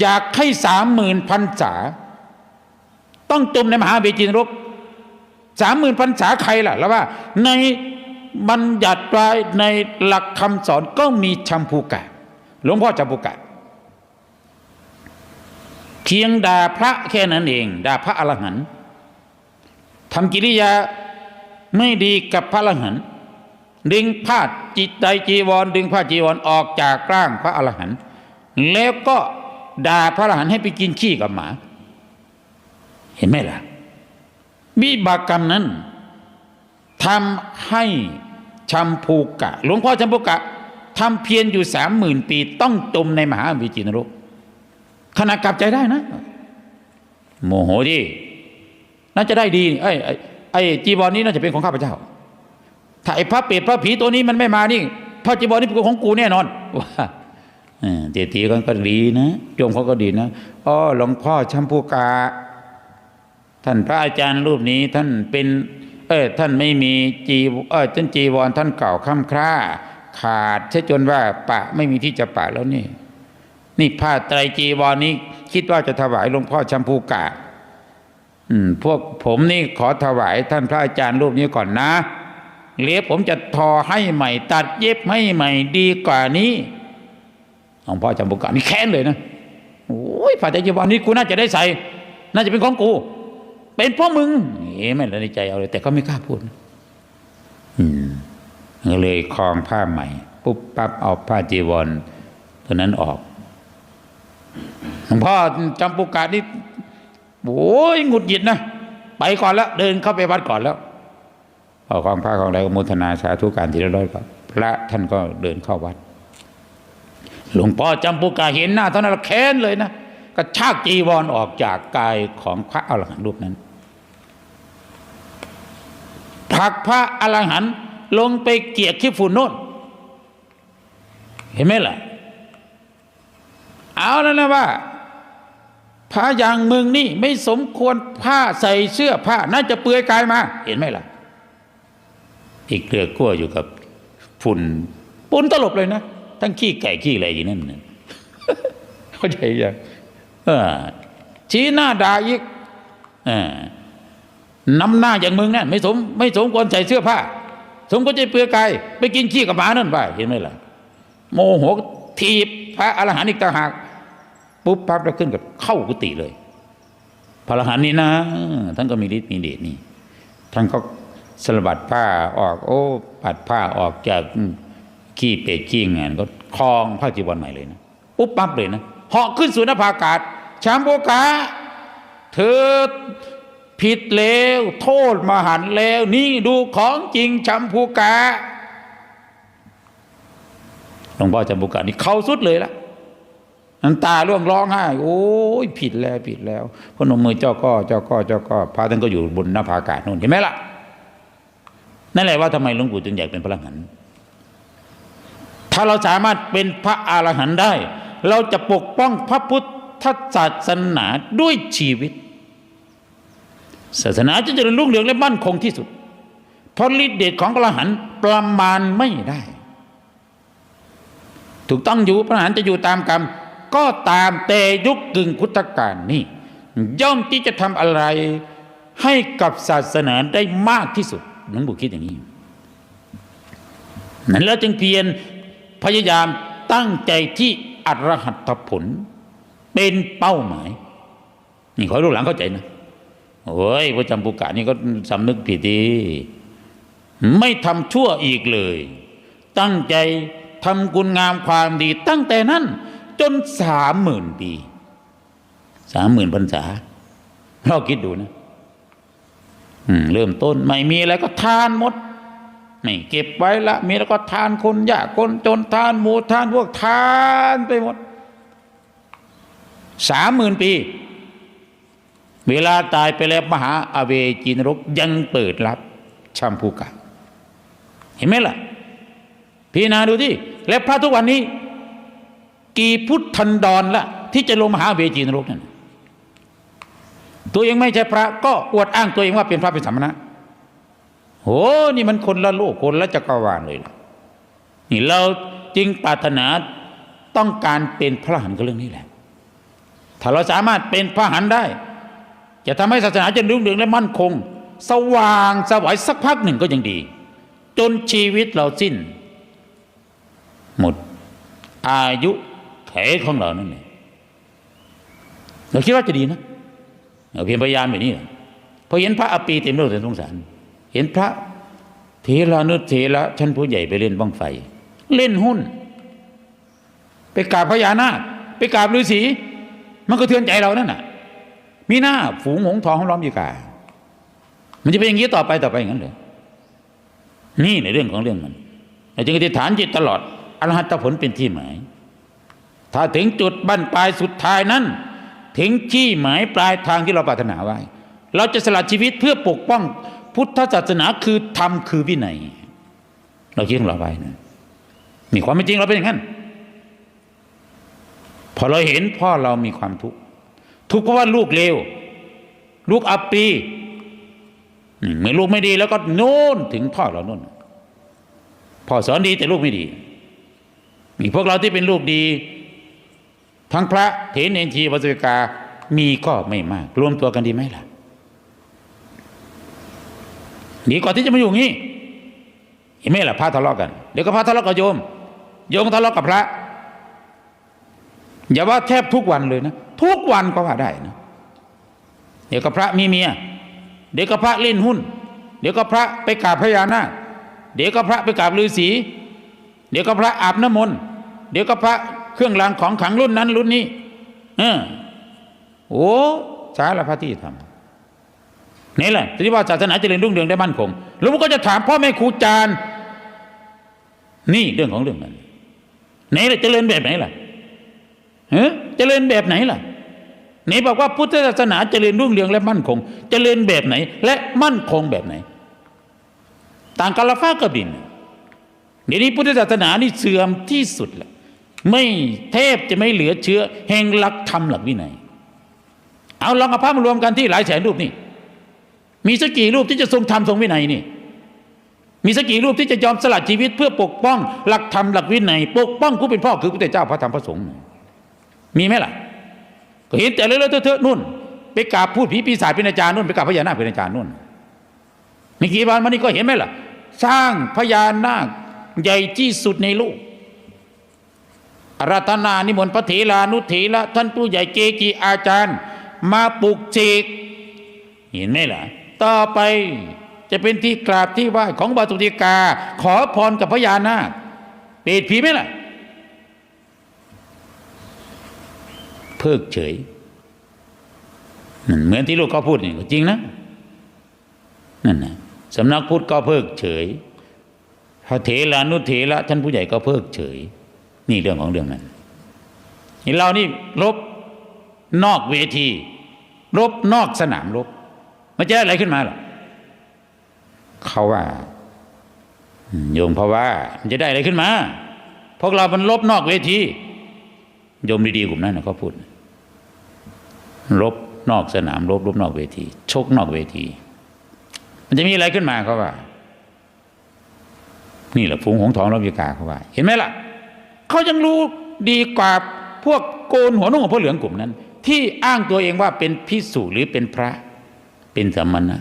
อยากให้สามหมื่นพันษา ต้องจมในมหาเวจีนรกสามหมื่นพันษาใครล่ะ แล้วว่า ในบัญญัติไว้ในหลักคำสอนก็มีชัมพูกะหลวงพ่อชัมพูกะเพียงด่าพระแค่นั้นเองด่าพระอรหันต์ทำกิริยาไม่ดีกับพระอรหันต์ดึงผ้าจิตใจจีวร ดึงผ้าจีวรออกจากร่างพระอรหันต์แล้วก็ ด่าพระอรหันต์ให้ไปกินขี้กับหมา เห็นไหมล่ะวิบากกรรมนั้นทำให้ชัมพูกะ หลวงพ่อชัมพูกะทำเพียรอยู่สามหมื่นปี ต้องจมในมหาวิจินรกขณะกลับใจได้นะ โมโหดิน่าจะได้ดีไอ้ไอ้ไอ้จีวรนี้น่าจะเป็นของข้าพเจ้า ถ้าไอ้พระเปรตพระผีตัวนี้มันไม่มานี่พระจีวรนี่เป็นของกูแน่นอนว่า เออเจตีกันก็ดีนะโยมเขาก็ดีนะอ๋อหลวงพ่อชัมพูกา ท่านพระอาจารย์รูปนี้ท่านเป็น เออท่านไม่มีจีเออท่านจีวรท่านเก่าค่ำคร่า ขาดใช่จนว่าปะไม่มีที่จะปะแล้วนี่ นี่ผ้าไตรจีวรนี้ คิดว่าจะถวายหลวงพ่อชัมพูกะอืมพวกผมนี่ขอถวายท่านพระอาจารย์รูปนี้ก่อนนะเลียผมจะทอให้ใหม่ ตัดเย็บให้ใหม่ดีกว่านี้ หลวงพ่อชัมพูกะนี่แค้นเลยนะโอ้ยผ้าไตรจีวรนี้กูน่าจะได้ใส่ น่าจะเป็นของกู เป็นพราะมึงเอ๋ไม่ได้ในใจเอาเลย แต่ก็ไม่กล้าพูด อืมเลยคลองผ้าใหม่ปุ๊บปั๊บเอาผ้าจีวรตัวนั้นออกหลวงพ่อจำปุกานี่โอ้ยหงุดหงิดนะไปก่อนแล้ว เดินเข้าไปวัดก่อนแล้วเอาของผ้าของอะไรก็มุทนาสาธุการทีละร้อยก็พระท่านก็เดินเข้าวัด หลวงพ่อจำปุกาเห็นหน้าเท่านั้นแค้นเลยนะก็ชากจีวรออกจากกายของพระอรหันต์รูปนั้นผลักพระอรหันต์ลงไปเกียกขี้ฝุ่นโน่นเห็นไหมล่ะ เอาแล้วนะว่าพระอย่างมึงนี่ไม่สมควรผ้าใส่เสื้อผ้าน่าจะเปลือยกายมา เห็นไหมล่ะ อีกเกลือกลัวอยู่กับฝุ่นปุ่นตลบเลยนะ ทั้งขี้ไก่ขี้อะไรอยู่นั่นน่ะเข้าใจยังเออชี้หน้าด่าอีกเออนำหน้าอย่างมึงเนี่ยไม่สมไม่สมควรใส่เสื้อผ้า สมควรจะเปลือยกายไปกินขี้กับหมานั่นไปเห็นไหมล่ะ โมโหทีบพระอรหันต์อีกต่างหากปุ๊บปั๊บแล้วขึ้นกับเข้ากุฏิเลย พระอรหันต์นี่นะท่านก็มีฤทธิ์มีเดชนี่ท่านก็สลัดผ้าออก โอ้ปัดผ้าออกจาก ขี้เป็ดขี้งานก็คลองผ้าจีวรใหม่เลยนะปุ๊บปั๊บเลยนะเหาะขึ้นสู่หน้าผาอากาศชามโบกาเธอผิดแล้ว โทษมหันแล้ว นี่ดูของจริงชัมพูกาหลวงพ่อจำบุกะนี่เขาสุดเลยละน้ำตาร่วงร้องไห้โอ้ยผิดแล้วผิดแล้วพนมมือเจ้าก็เจ้าก็เจ้าก็พระท่านก็อยู่บนหน้าผาอากาศนู่นเห็นไหมล่ะนั่นแหละว่าทำไมหลวงปู่จึงอยากเป็นพระอรหันต์ ถ้าเราสามารถเป็นพระอรหันต์ได้ เราจะปกป้องพระพุทธศาสนาด้วยชีวิต ศาสนาจะเจริญรุ่งเรืองและมั่นคงที่สุด เพราะฤทธิเดชของพระอรหันต์ประมาณไม่ได้ ถูกต้องอยู่พระอรหันต์จะอยู่ตามกรรม ก็ตามแต่ยุคกึ่งพุทธกาลนี่ย่อมที่จะทำอะไรให้กับศาสนาได้มากที่สุดหลวงปู่คิดอย่างนี้นั้นแล้วจึงเพียร พยายามตั้งใจที่อรหัตผล เป็นเป้าหมาย นี่ขอให้หลานเข้าใจนะโอ้ยพระจำปุกะนี่ก็สำนึกผิดดีไม่ทำชั่วอีกเลย ตั้งใจทำคุณงามความดี ตั้งแต่นั้น จนสามหมื่นปีสามหมื่นพรรษาเราคิดดูนะเริ่มต้นไม่มีอะไรก็ทานหมด ไม่เก็บไว้ละ มีแล้วก็ทานคนยากคนจนทานหมูทานพวกทานไปหมดสามหมื่นปี เวลาตายไปแล้วมหาอเวจีนรกยังเปิดรับชัมพูกะเห็นไหมล่ะ พี่นาดูที่แล้วพระทุกวันนี้ กี่พุทธันดรละที่จะลงมหาเวจีนรกนั่นตัวเองไม่ใช่พระก็อวดอ้างตัวเองว่าเป็นพระเป็นสามณะ โหนี่มันคนละโลกคนละจักรวาลเลยล่ะนี่เราจึงปรารถนาต้องการเป็นพระหันก็เรื่องนี้แหละ ถ้าเราสามารถเป็นพระหันได้ จะทำให้ศาสนาเจะรุ่งเรืองและมั่นคง สว่างสวัยสักพักหนึ่งก็ยังดี จนชีวิตเราสิ้น หมดอายุไขของเรานั่นเองเราคิดว่าจะดีนะเพียงพยายามแบบนี้เหรอพอเห็นพระอปีเต็มโลกเต็มสงสาร เห็นพระเทรานุเทระชั้นผู้ใหญ่ไปเล่นบ้างไฟ เล่นหุ้น ไปกราบพญานาคไปกราบฤาษีมันก็เทือนใจเรานั่นน่ะ มีหน้าฝูงหงส์ทองของล้อมอยู่กา มันจะเป็นอย่างนี้ต่อไปต่อไปอย่างนั้นเลยนี่ในเรื่องของเรื่องมันแต่จึงอธิษฐานจิตตลอดอรหัตผลเป็นที่หมาย ถ้าถึงจุดบั้นปลายสุดท้ายนั้น ถึงที่หมายปลายทางที่เราปรารถนาไว้ เราจะสละชีวิตเพื่อปกป้อง พุทธศาสนาคือธรรมคือวินัย เราคิดของเราไว้นะนี่ความเป็นจริงเราเป็นอย่างนั้นพอเราเห็นพ่อเรามีความทุกข์ทุกข์เพราะว่าลูกเลวลูกอับปีอืมเมื่อลูกไม่ดีแล้วก็โน่นถึงพ่อเราโน่นพ่อสอนดีแต่ลูกไม่ดีมีพวกเราที่เป็นลูกดี ทั้งพระเถรเนนชีวัสวิกามีก็ไม่มาก รวมตัวกันดีไหมล่ะ ดีกว่าที่จะมาอยู่งี้เห็นไหมล่ะพระทะเลาะกันเดี๋ยวก็พระทะเลาะกับโยม โยมทะเลาะกับพระอย่าว่าแทบทุกวันเลยนะทุกวันก็ว่าได้นะเดี๋ยวก็พระมีเมียเดี๋ยวก็พระเล่นหุ้น เดี๋ยวก็พระไปกราบพญานาคเดี๋ยวก็พระไปกราบฤาษีเดี๋ยวก็พระอาบน้ำมนต์เดี๋ยวก็พระเครื่องรางของขังรุ่นนั้นรุ่นนี้ เออโอ้สารพัดที่ทำ นี่แหละที่ว่าศาสนาเจริญรุ่งเรืองได้มั่นคงแล้วมันก็จะถามพ่อแม่ครูอาจารย์นี่เรื่องของเรื่องนั้นไหนล่ะเจริญแบบไหนล่ะเฮ้เจริญแบบไหนล่ะไหนบอกว่าพุทธศาสนาเจริญรุ่งเรืองและมั่นคง เจริญแบบไหน และมั่นคงแบบไหน ต่างกันละฟ้ากับดินเดี๋ยวนี้พุทธศาสนานี่เสื่อมที่สุดแหล้วไม่แทบจะไม่เหลือเชื้อ แห่งหลักธรรมหลักวินัย เอาลองเอาพระมารวมกันที่หลายแสนรูปนี่ มีสักกี่รูปที่จะทรงธรรมทรงวินัยนี่ มีสักกี่รูปที่จะยอมสละชีวิต เพื่อปกป้อง หลักธรรมหลักวินัยปกป้องผู้เป็นพ่อคือพระเจ้าพระธรรมพระสงฆ์มีไหมล่ะก็เห็นแต่เลอะเทอะนู่น ไปกราบพูดผีปีศาจเป็นอาจารย์นู่นไปกราบพญานาคเป็นอาจารย์นู่นมีกี่วันมานี่ก็เห็นไหมล่ะ สร้างพญานาคใหญ่ที่สุดในโลกอารัตนานิมนต์พระเถรานุเถระท่านผู้ใหญ่เกจิอาจารย์ มาปลุกเสกเห็นไหมล่ะ ต่อไป จะเป็นที่กราบที่ไหว้ของบาตุติกา ขอพรกับพญานาคเปรตผีไหมล่ะ เพิกเฉย เหมือนที่ลูกเขาพูดนี่จริงนะนั่นนะสำนักพุทธก็เพิกเฉยพระเถรานุเถระท่านผู้ใหญ่ก็เพิกเฉย นี่เรื่องของเรื่องนั้นเรานี่รบนอกเวที รบนอกสนามรบ มันจะได้อะไรขึ้นมาหรอเขาว่าโยมเพราะว่ามันจะได้อะไรขึ้นมาพวกเรามันรบนอกเวทีโยมดีๆกลุ่มนั้นนะเขาพูดรบนอกสนามรบรบนอกเวที ชกนอกเวที มันจะมีอะไรขึ้นมาเขาว่า นี่แหละฝูงหงทองรบยกาเขาว่า เห็นไหมล่ะเขายังรู้ดีกว่าพวกโกนหัวนุ่งของพวกเหลืองกลุ่มนั้น ที่อ้างตัวเองว่าเป็นพิสุหรือเป็นพระ เป็นสามณะ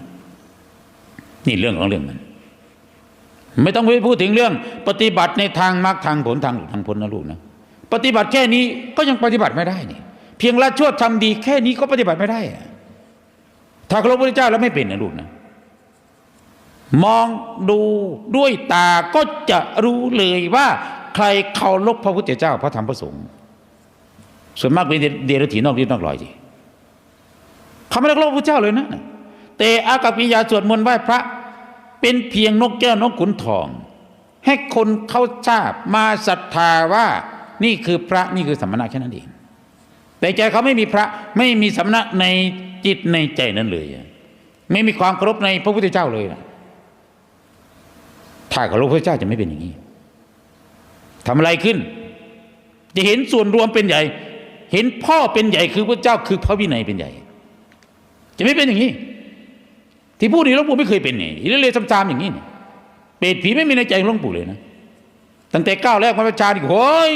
นี่เรื่องของเรื่องมัน ไม่ต้องไปพูดถึงเรื่อง ปฏิบัติในทางมรรคทางผลทางหลุดทางพ้นนะลูกนะปฏิบัติแค่นี้ก็ยังปฏิบัติไม่ได้นี่เพียงละชั่วทำดี แค่นี้ก็ปฏิบัติไม่ได้ ถ้าเคารพพระเจ้าแล้วไม่เป็นนะลูกนะมองดูด้วยตาก็จะรู้เลยว่า ใครเคารพพระพุทธเจ้า พระธรรมพระสงฆ์ส่วนมากเป็นเดรัจฉีนอกรีดนอกรอยจีเขาไม่ได้เคารพพระเจ้าเลยนะ แต่อากับกิริยาสวดมนต์ไหว้พระ เป็นเพียงนกแก้วนกขุนทอง ให้คนเขาทราบมาศรัทธาว่านี่คือพระนี่คือสมณะแค่นั้นเองแต่ใจเขาไม่มีพระไม่มีสมณะในจิตในใจนั้นเลย ไม่มีความเคารพในพระพุทธเจ้าเลยนะถ้าเคารพพระเจ้าจะไม่เป็นอย่างนี้ทำอะไรขึ้น จะเห็นส่วนรวมเป็นใหญ่ เห็นพ่อเป็นใหญ่คือพระเจ้าคือพระวินัยเป็นใหญ่ จะไม่เป็นอย่างนี้ ที่พูดนี้หลวงปู่ไม่เคยเป็นนี่เรื่อยๆซ้ำๆอย่างนี้นี่เปรตผีไม่มีในใจหลวงปู่เลยนะตั้งแต่ก้าวแรกมาประชานี่โอ้ย